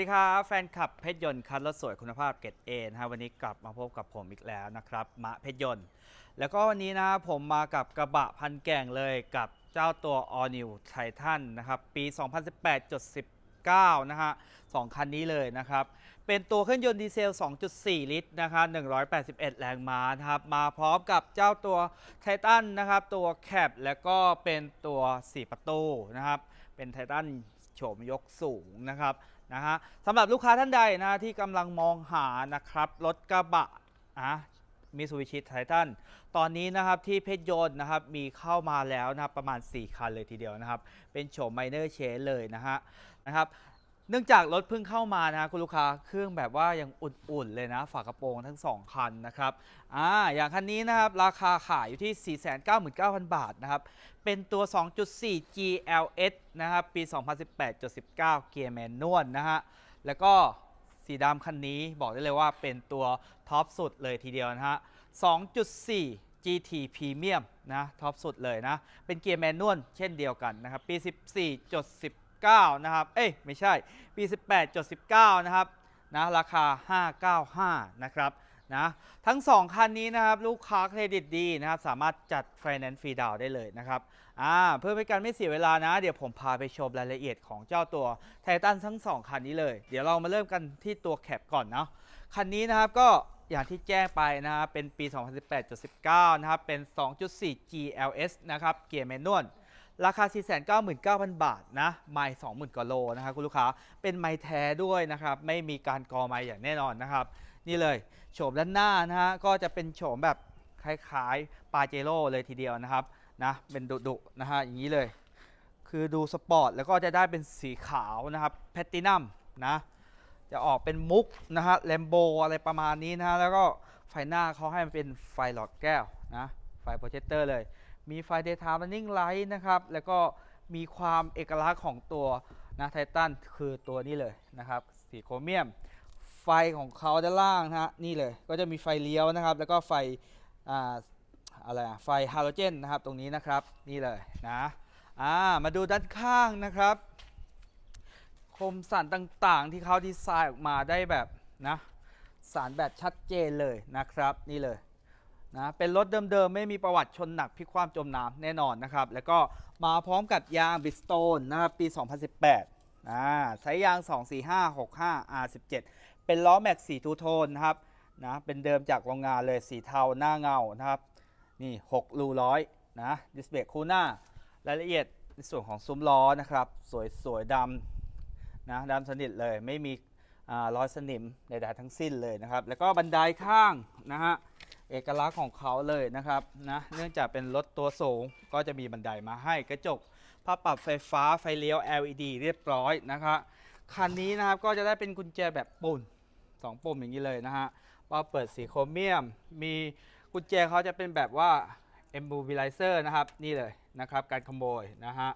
สวัสดีครับ แฟนคลับเพชรยนต์คันรถสวยคุณภาพเกรดเอนะฮะวันนี้กลับมาพบกับผมอีกแล้วนะครับมะเพชรยนต์ แล้วก็วันนี้นะผมมากับกระบะพันแก่งเลยกับเจ้าตัว All New Titan นะครับ ปี 2018.19 นะฮะสองคันนี้เลยนะครับ เป็นตัวเครื่องยนต์ดีเซล 2.4 ลิตรนะครับ181 แรงม้านะครับมาพร้อมกับเจ้าตัวไททันนะครับตัวแคปแล้วก็เป็นตัว 4 ประตูนะครับเป็นไททันโฉมยกสูงนะครับ นะฮะสำหรับลูกค้าท่านใดนะที่กำลังมองหานะครับรถกระบะอะมิสูบิชิไททันตอนนี้นะครับที่เพชรยนต์นะครับมีเข้ามาแล้วนะครับประมาณ 4 คันเลยทีเดียวนะครับ เป็นโฉมไมเนอร์เชนเลยนะฮะนะครับ เนื่องจากรถเพิ่งเข้ามานะคุณลูกค้าเครื่องแบบว่ายังอุ่นๆเลยนะ ฝากระโปรงทั้ง 2 คันนะครับอ่าอย่างคันนี้นะครับ ราคาขายอยู่ที่ 499,000 บาทนะครับ เป็นตัว 2.4 GLS นะครับ ปี 2018.19 เกียร์แมนนวลนะฮะ แล้วก็สีดำคันนี้บอกได้เลยว่าเป็นตัวท็อปสุดเลยทีเดียวนะฮะ 2.4 GT Premium นะท็อปสุดเลยนะ เป็นเกียร์แมนนวลเช่นเดียวกันนะครับ ปี 14.19 9 นะครับ เอ้ยไม่ใช่ ปี 18.19 นะครับนะราคา 595 นะครับนะทั้ง 2 คันนี้นะครับลูกค้าเครดิตดีนะครับสามารถจัด Finance Free Down ได้เลยนะครับอ่าเพื่อเป็นการไม่เสียเวลานะ เดี๋ยวผมพาไปชมรายละเอียดของเจ้าตัวไททันทั้ง 2 คันนี้เลย เดี๋ยวเรามาเริ่มกันที่ตัวแคปก่อนเนาะคันนี้นะครับก็อย่างที่แจ้งไปนะครับเป็นปี 2018.19 นะครับเป็น 2.4 GLS นะครับเกียร์แมนนวล ราคา 499,000 บาทนะไมล์20,000กว่าโลนะครับคุณลูกค้าเป็นไมล์แท้ด้วยนะครับ ไม่มีการกอไมล์อย่างแน่นอนนะครับ นี่เลยโฉมด้านหน้านะฮะก็จะเป็นโฉมแบบคล้ายๆปาเจโร่เลยทีเดียวนะครับนะเป็นดุๆนะฮะอย่างนี้เลย คือดูสปอร์ตแล้วก็จะได้เป็นสีขาวนะครับแพตตินัมนะจะออกเป็นมุกนะฮะแลมโบอะไรประมาณนี้นะฮะแล้วก็ไฟหน้าเขาให้มันเป็นไฟหลอดแก้วนะไฟโปรเจคเตอร์เลย มีไฟ daytime running light นะครับ แล้วก็มีความเอกลักษณ์ของตัวนะไททันคือตัวนี้เลยนะครับสีโครเมียม ไฟของเขาด้านล่างนะฮะนี่เลยก็จะมีไฟเลี้ยวนะครับ แล้วก็ไฟอ่าอะไรอะไฟฮาโลเจนนะครับตรงนี้นะครับนี่เลยนะอ่ามาดูด้านข้างนะครับ คมสันต่างๆ ที่เขาดีไซน์ออกมาได้แบบนะสารแบบชัดเจนเลยนะครับ นี่เลย นะเป็นรถเดิมๆ ไม่มีประวัติชนหนักพลิกความจมน้ำแน่นอนนะครับ แล้วก็มาพร้อมกับยางบิสโตนนะครับปี 2018อ่าใช้ยาง 24565 R17 เป็นล้อแม็กสีทูโทนนะครับนะเป็นเดิมจากโรงงานเลยสีเทาหน้าเงานะครับนี่6รูร้อยนะดิสเบรกคู่หน้ารายละเอียดในส่วนของซุ้มล้อนะครับ สวยๆดำนะดำสนิทเลยไม่มีอ่ารอยสนิมใดๆทั้งสิ้นเลยนะครับ แล้วก็บันไดข้างนะฮะ เอกลักษณ์ของเขาเลยนะครับนะเนื่องจากเป็นรถตัวสูงก็จะมีบันไดมาให้กระจกผ้าปรับไฟฟ้าไฟเลี้ยว LED เรียบร้อยนะครับคันนี้นะครับก็จะได้เป็นกุญแจแบบปุ่นสองปุ่มอย่างนี้เลยนะฮะว่าเปิดสีโครเมียม มีกุญแจเขาจะเป็นแบบว่า immobilizer นะครับ นี่เลยนะครับการขโมยนะฮะ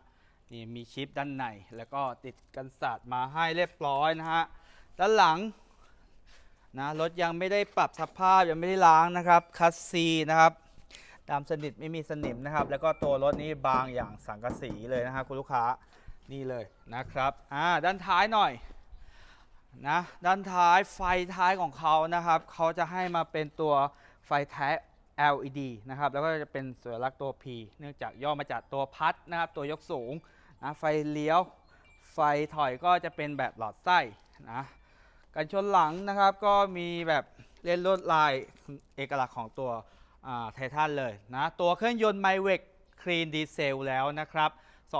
นี่มีชิปด้านใน แล้วก็ติดกันสาดมาให้เรียบร้อยนะฮะด้านหลัง นะรถยังไม่ได้ปรับสภาพยังไม่ได้ล้างนะครับคัสซีนะครับดำสนิทไม่มีสนิมนะครับ แล้วก็ตัวรถนี้บางอย่างสังกะสีเลยนะครับคุณลูกค้านี่เลยนะครับอ่าด้านท้ายหน่อยนะด้านท้ายไฟท้ายของเขานะครับเขาจะให้มาเป็นตัวไฟแท้ LED นะครับแล้วก็จะเป็นสัญลักษณ์ตัว P เนื่องจากย่อมาจากตัวพัดนะครับ ตัวยกสูงนะไฟเลี้ยว ไฟถอยก็จะเป็นแบบหลอดไส้นะ กันชนหลังนะครับก็มีแบบเล่นลวดลายเอกลักษณ์ของตัวไททันเลยนะตัวเครื่องยนต์ไมเวกคลีนดีเซลแล้วนะครับ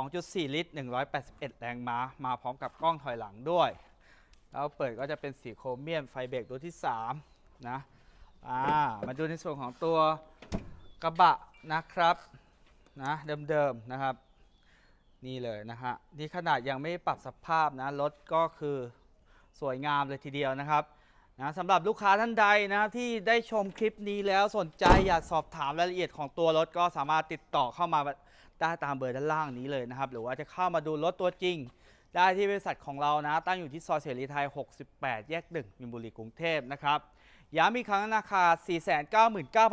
2.4 ลิตร 181 แรงม้า มาพร้อมกับกล้องถอยหลังด้วย แล้วเปิดก็จะเป็นสีโครเมียมไฟเบรกตัวที่ 3 นะอ่ามาดูในส่วนของตัวกระบะนะครับนะเดิมๆนะครับ นี่เลยนะฮะนี่ขนาดยังไม่ปรับสภาพนะรถก็คือ สวยงามเลยทีเดียวนะครับนะสำหรับลูกค้าท่านใดนะครับที่ได้ชมคลิปนี้แล้วสนใจอยากสอบถามรายละเอียดของตัวรถก็สามารถติดต่อเข้ามาได้ตามเบอร์ด้านล่างนี้เลยนะครับ หรือว่าจะเข้ามาดูรถตัวจริง ได้ที่บริษัทของเรานะ ตั้งอยู่ที่ซอยเสรีไทย 68 แยก1มินบุรีกรุงเทพนะครับย้ำอีกครั้งราคา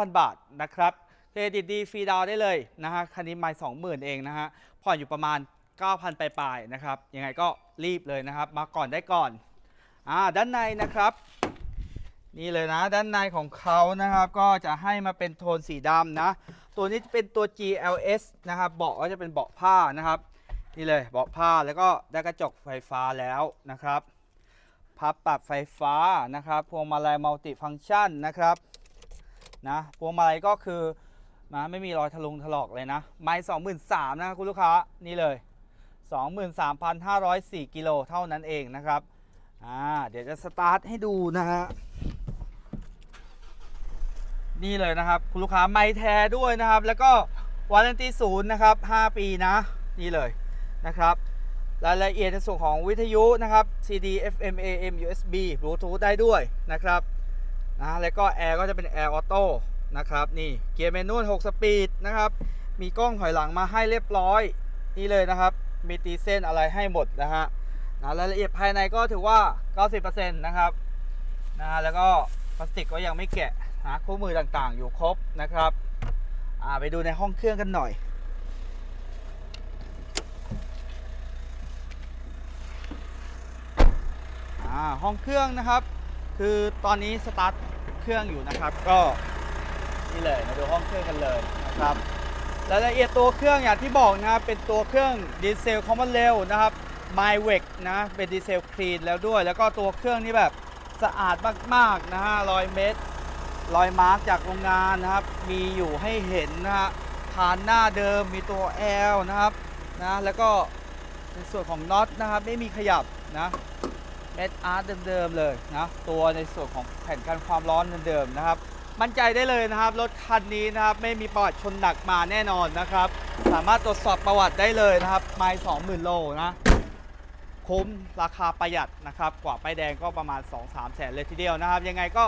499,000 บาทนะครับเครดิตดีฟรีดาวได้เลยนะฮะคันนี้ไม่20,000 เองนะฮะผ่อนอยู่ประมาณ 9,000 ปลายๆนะครับยังไงก็รีบเลยนะครับ มาก่อนได้ก่อน อ่าด้านในนะครับ นี่เลยนะด้านในของเขานะครับ ก็จะให้มาเป็นโทนสีดำนะ ตัวนี้เป็นตัว GLS นะครับเบาะก็จะเป็นเบาะผ้านะครับ นี่เลยเบาะผ้าแล้วก็ได้กระจกไฟฟ้าแล้วนะครับพับปรับไฟฟ้านะครับพวงมาลัยมัลติฟังก์ชันนะครับนะพวงมาลัยก็คือนะไม่มีรอยทะลุงถลอกเลยนะ ไม่สองหมื่นสามนะคุณลูกค้านี่เลย 23,504กิโลเท่านั้นเองนะครับ อ่าเดี๋ยวจะสตาร์ทให้ดูนะฮะนี่เลยนะครับ คุณลูกค้าไม่แท้ด้วยนะครับ แล้วก็วารันตีศูนย์นะครับ 5 ปีนะ นี่เลยนะครับ รายละเอียดในส่วนของวิทยุนะครับ CD FM AM USB Bluetooth ได้ด้วยนะครับนะแล้วก็แอร์ก็จะเป็นแอร์ออโต้นะครับ นี่เกียร์แมนนวล6สปีดนะครับ มีกล้องถอยหลังมาให้เรียบร้อย นี่เลยนะครับ มีตีเส้นอะไรให้หมดนะฮะ นะรายละเอียดภายในก็ถือว่า 90%นะครับนะฮะแล้วก็พลาสติกก็ยังไม่แกะนะคู่มือต่างๆ อยู่ครบนะครับอ่าไปดูในห้องเครื่องกันหน่อยอ่าห้องเครื่องนะครับ คือตอนนี้สตาร์ทเครื่องอยู่นะครับก็นี่เลยมาดูห้องเครื่องกันเลยนะครับรายละเอียดตัวเครื่องอย่างที่บอกนะครับเป็นตัวเครื่องดีเซลคอมมอนเรลนะครับ m y w e c นะเป็นดีเซลคลีนแล้วด้วย แล้วก็ตัวเครื่องนี่แบบสะอาดมากๆนะฮะรอยเม็ดรอยมาร์กจากโรงงานนะครับ มีอยู่ให้เห็นนะฮะฐานหน้าเดิมมีตัว L นะครับนะแล้วก็ในส่วนของน็อตนะครับไม่มีขยับนะเม็ดอาร์ตเดิมๆเลยนะตัวในส่วนของแผ่นกันความร้อนเดิมๆนะครับ มั่นใจได้เลยนะครับรถคันนี้นะครับไม่มีประวัติชนหนักมาแน่นอนนะครับ สามารถตรวจสอบประวัติได้เลยนะครับไม่สองหมื่นโลนะ คุ้มราคาประหยัดนะครับกว่าป้ายแดงก็ประมาณ 2-3แสนเลยทีเดียวนะครับ ยังไงก็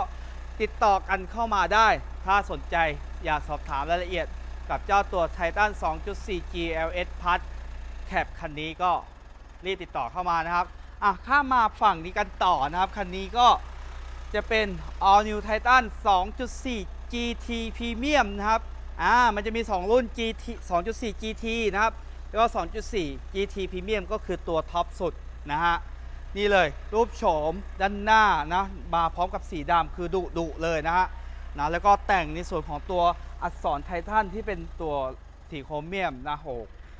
ติดต่อกันเข้ามาได้ ถ้าสนใจอยากสอบถามรายละเอียดกับเจ้าตัว Titan 2.4 GLS Plus แคปคันนี้ก็รีบติดต่อเข้ามานะครับอะข้ามมาฝั่งนี้กันต่อนะครับ คันนี้ก็จะเป็น All New Titan 2.4 GT Premium นะครับอ่ามันจะมี 2 รุ่น GT 2.4 GT นะครับ แล้วก็ 2.4 GT Premium ก็คือตัวท็อปสุด นะฮะนี่เลยรูปโฉมด้านหน้านะมาพร้อมกับสีดำคือดุดุเลยนะฮะนะแล้วก็แต่งในส่วนของตัวอักษรไททันที่เป็นตัวสีโครเมียมนะโห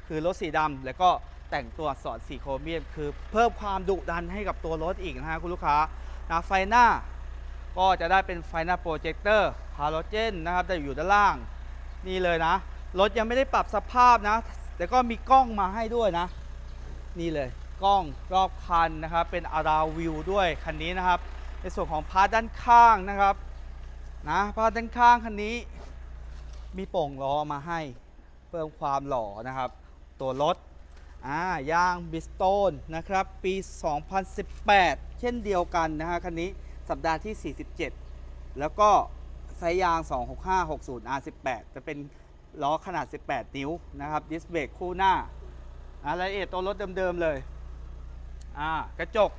คือรถสีดำแล้วก็แต่งตัวอักษรสีโครเมียม คือเพิ่มความดุดันให้กับตัวรถอีกนะฮะคุณลูกค้านะไฟหน้าก็จะได้เป็นไฟหน้าโปรเจคเตอร์ฮาโลเจนนะครับแต่อยู่ด้านล่าง นี่เลยนะ รถยังไม่ได้ปรับสภาพนะ แต่ก็มีกล้องมาให้ด้วยนะ นี่เลย กล้องรอบคันนะครับเป็นอาราวิวด้วยคันนี้นะครับ ในส่วนของพาร์ทด้านข้างนะครับนะพาร์ทด้านข้างคันนี้ มีโป่งล้อมาให้เพิ่มความหล่อนะครับ ตัวรถอ่ายางบิสโตนนะครับปี 2018 เช่นเดียวกันนะฮะคันนี้สัปดาห์ที่ 47 แล้วก็ไซส์ยาง 26560 R18 จะเป็นล้อขนาด 18 นิ้วนะครับ ดิสเบรกคู่หน้าอ่ารายละเอียดตัวรถเดิม ๆ เลย อ่ากระจก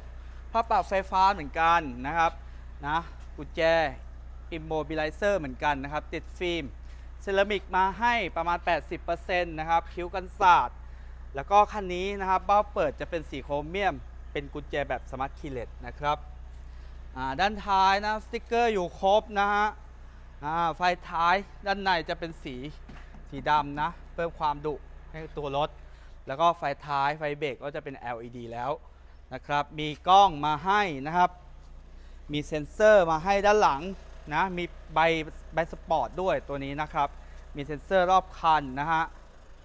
ผ้าปรับไฟฟ้าเหมือนกันนะครับนะกุญแจ Immobilizer เหมือนกันนะครับ ติดฟิล์มเซรามิกมาให้ประมาณ 80%นะครับคิ้วกันศาสตร์แล้วก็คันนี้นะครับเบ้าเปิดจะเป็นสีโครเมียม เป็นกุญแจแบบสมาร์ทคีเลสนะครับอ่าด้านท้ายนะสติกเกอร์อยู่ครบนะฮะอ่าไฟท้ายด้านในจะเป็นสีสีดำนะเพิ่มความดุให้ตัวรถ แล้วก็ไฟท้ายไฟเบรกก็จะเป็น LED แล้ว นะครับ มีกล้องมาให้นะครับ มีเซ็นเซอร์มาให้ด้านหลังนะ มีใบใบสปอร์ตด้วยตัวนี้นะครับ มีเซ็นเซอร์รอบคันนะฮะ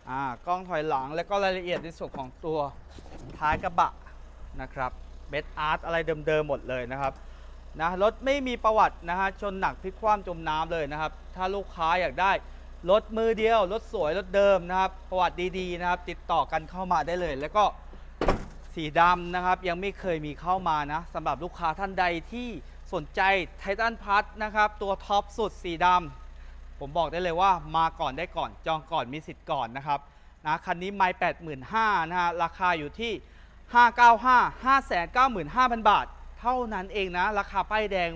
อ่ากล้องถอยหลังแล้วก็รายละเอียดในส่วนของตัวท้ายกระบะนะครับเบสอาร์ตอะไรเดิมๆหมดเลยนะครับนะรถไม่มีประวัตินะฮะชนหนักพลิกคว่ำจมน้ำเลยนะครับ ถ้าลูกค้าอยากได้รถมือเดียวรถสวยรถเดิมนะครับ ประวัติดีๆนะครับ ติดต่อกันเข้ามาได้เลย แล้วก็ สีดำนะครับ ยังไม่เคยมีเข้ามานะสำหรับลูกค้าท่านใดที่สนใจไททันพัทนะครับ ตัวท็อปสุดสีดำผมบอกได้เลยว่ามาก่อนได้ก่อนจองก่อนมีสิทธิ์ก่อนนะครับนะคันนี้ไม่แปดหมื่นห้านะฮะราคาอยู่ที่ 595 595,000 บาท เท่านั้นเองนะ ราคาป้ายแดง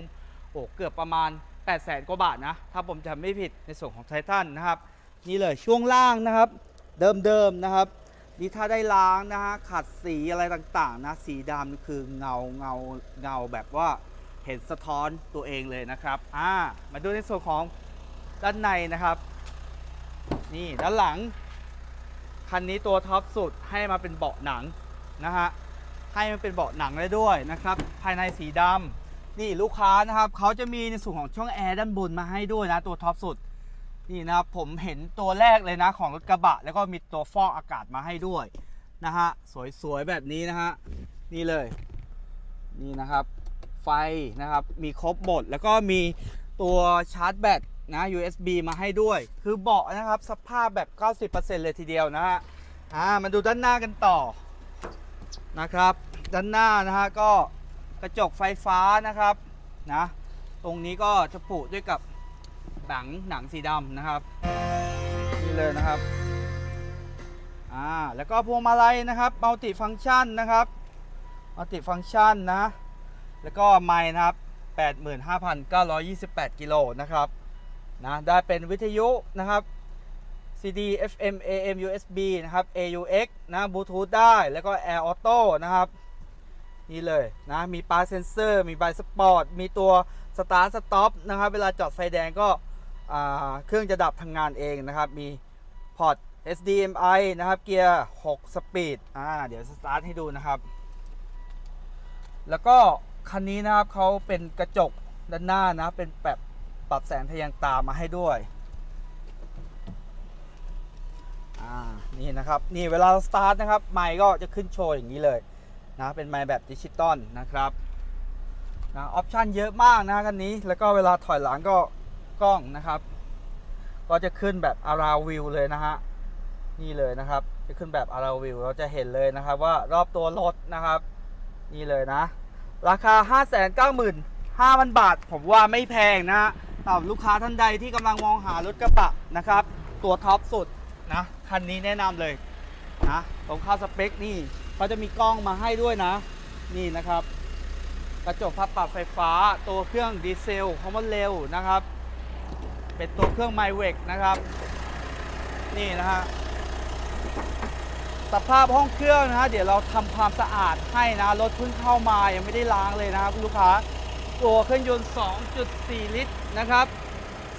โอ้เกือบประมาณ 8 0 0 0 0 0กว่าบาทนะ ถ้าผมจำไม่ผิดในส่วนของไททันนะครับ นี่เลยช่วงล่างนะครับ เดิมๆนะครับ นี่ถ้าได้ล้างนะฮะขัดสีอะไรต่างๆนะสีดำคือเงาเงาเงาแบบว่าเห็นสะท้อนตัวเองเลยนะครับอ่ามาดูในส่วนของด้านในนะครับ นี่ด้านหลัง คันนี้ตัวท็อปสุดให้มาเป็นเบาะหนังนะฮะให้มันเป็นเบาะหนังได้ด้วยนะครับ ภายในสีดำนี่ลูกค้านะครับเขาจะมีในส่วนของช่องแอร์ด้านบนมาให้ด้วยนะตัวท็อปสุด นี่นะครับผมเห็นตัวแรกเลยนะของรถกระบะ แล้วก็มีตัวฟอกอากาศมาให้ด้วยนะฮะสวยๆแบบนี้นะฮะนี่เลย นี่นะครับ ไฟนะครับมีครบหมดแล้วก็มีตัวชาร์จแบตนะ USB มาให้ด้วย คือเบาะนะครับสภาพแบบ 90%เลยทีเดียวนะฮะอ่ามาดูด้านหน้ากันต่อนะครับ ด้านหน้านะฮะก็กระจกไฟฟ้านะครับนะตรงนี้ก็จะผูกด้วยกับ หนังหนังสีดำนะครับนี่เลยนะครับอ่าแล้วก็พวงมาลัยนะครับมัลติฟัง c t ชันนะครับมัลติฟัง c t ชันนะแล้วก็ไมค์นะครับ 85,928 กิโลนะครับนะได้เป็นวิทยุนะครับ CD FM AM USB นะครับ AUX นะบลูทูธได้แล้วก็ Air Auto นะครับนี่เลยนะมีปาร์เซนเซอร์ มีไบสปอร์ต มีตัวสตาร์สต็อปนะครับ เวลาจอดไฟแดงก็ เครื่องจะดับทำงานเองนะครับ มีพอร์ต SDMI นะครับ เกียร์ 6 สปีดอ่าเดี๋ยวสตาร์ทให้ดูนะครับ แล้วก็คันนี้นะครับเขาเป็นกระจกด้านหน้านะเป็นแบบปรับแสงทะแยงตามาให้ด้วยอ่านี่นะครับ นี่เวลาสตาร์ทนะครับ ไมค์ก็จะขึ้นโชว์อย่างนี้เลยนะเป็นไมค์แบบดิจิตอลนะครับนะออปชันเยอะมากนะคันนี้แล้วก็เวลาถอยหลังก็ กล้องนะครับ ก็จะขึ้นแบบ around view เลยนะฮะนี่เลยนะครับ จะขึ้นแบบ around view เราจะเห็นเลยนะครับว่ารอบตัวรถนะครับ นี่เลยนะ ราคา 595,000 บาท ผมว่าไม่แพงนะสำหรับลูกค้าท่านใดที่กำลังมองหารถกระบะนะครับ ตัวท็อปสุดนะคันนี้แนะนำเลยนะตรงค่าสเปคนี่เขาจะมีกล้องมาให้ด้วยนะ นี่นะครับ กระจกพับปรับไฟฟ้าตัวเครื่องดีเซลคอมมอนเร็วนะครับ เป็นตัวเครื่องไมเวกนะครับ นี่นะฮะสภาพห้องเครื่องนะฮะเดี๋ยวเราทำความสะอาดให้นะรถเพิ่งเข้ามายังไม่ได้ล้างเลยนะครับคุณลูกค้าตัวเครื่องยนต์ 2.4 ลิตรนะครับ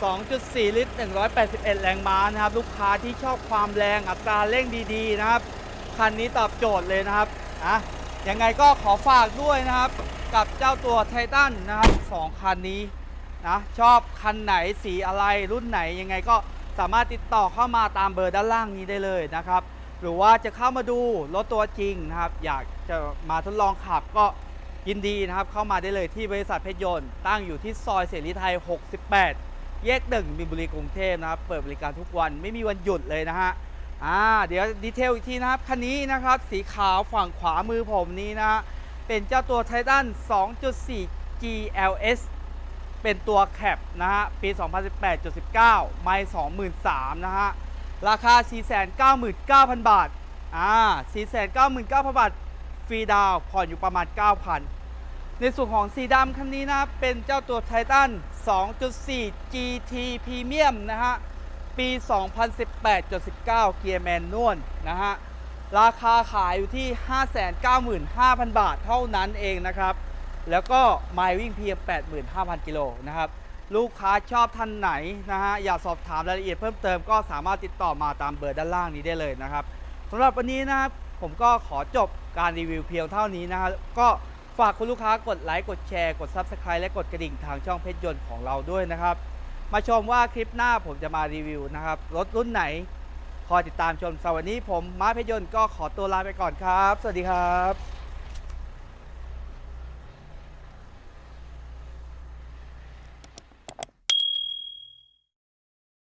2.4 ลิตร 181 แรงม้านะครับ ลูกค้าที่ชอบความแรงอัตราเร่งดีๆนะครับ คันนี้ตอบโจทย์เลยนะครับนะยังไงก็ขอฝากด้วยนะครับ กับเจ้าตัวไททันนะครับสองคันนี้ นะชอบคันไหนสีอะไรรุ่นไหนยังไงก็สามารถติดต่อเข้ามาตามเบอร์ด้านล่างนี้ได้เลยนะครับ หรือว่าจะเข้ามาดูรถตัวจริงนะครับ อยากจะมาทดลองขับก็ยินดีนะครับ เข้ามาได้เลยที่บริษัทเพชรยนต์ตั้งอยู่ที่ซอยเสรีไทย 68 แยกหนึ่งมีนบุรีกรุงเทพนะครับ เปิดบริการทุกวันไม่มีวันหยุดเลยนะฮะอ่าเดี๋ยวดีเทลอีกทีนะครับคันนี้นะครับสีขาวฝั่งขวามือผมนี้นะฮะเป็นเจ้าตัวไททัน2.4 GLS เป็นตัวแคปนะฮะ ปี 2018.19 ไม่23,000นะฮะ ราคา 499,000 บาท อ่า 499,000 บาท ฟรีดาวผ่อนอยู่ประมาณ 9,000 ในส่วนของสีดำคันนี้นะ เป็นเจ้าตัวไททัน2.4 GT Premium นะฮะ ปี 2018.19 เกียร์แมนนวลนะฮะ ราคาขายอยู่ที่ 595,000 บาทเท่านั้นเองนะครับ แล้วก็ไมล์วิ่งเพียง 85,000 กิโลนะครับ ลูกค้าชอบท่านไหนนะฮะ อยากสอบถามรายละเอียดเพิ่มเติมก็สามารถติดต่อมาตามเบอร์ด้านล่างนี้ได้เลยนะครับสำหรับวันนี้นะครับ ผมก็ขอจบการรีวิวเพียงเท่านี้นะฮะก็ฝากคุณลูกค้ากดไลค์กดแชร์กด Subscribe และกดกระดิ่งทางช่องเพชรยนต์ของเราด้วยนะครับ มาชมว่าคลิปหน้าผมจะมารีวิวนะครับรถรุ่นไหนคอยติดตามชมสวันนี้ผมมาเพชรยนต์ก็ขอตัวลาไปก่อนครับ สวัสดีครับ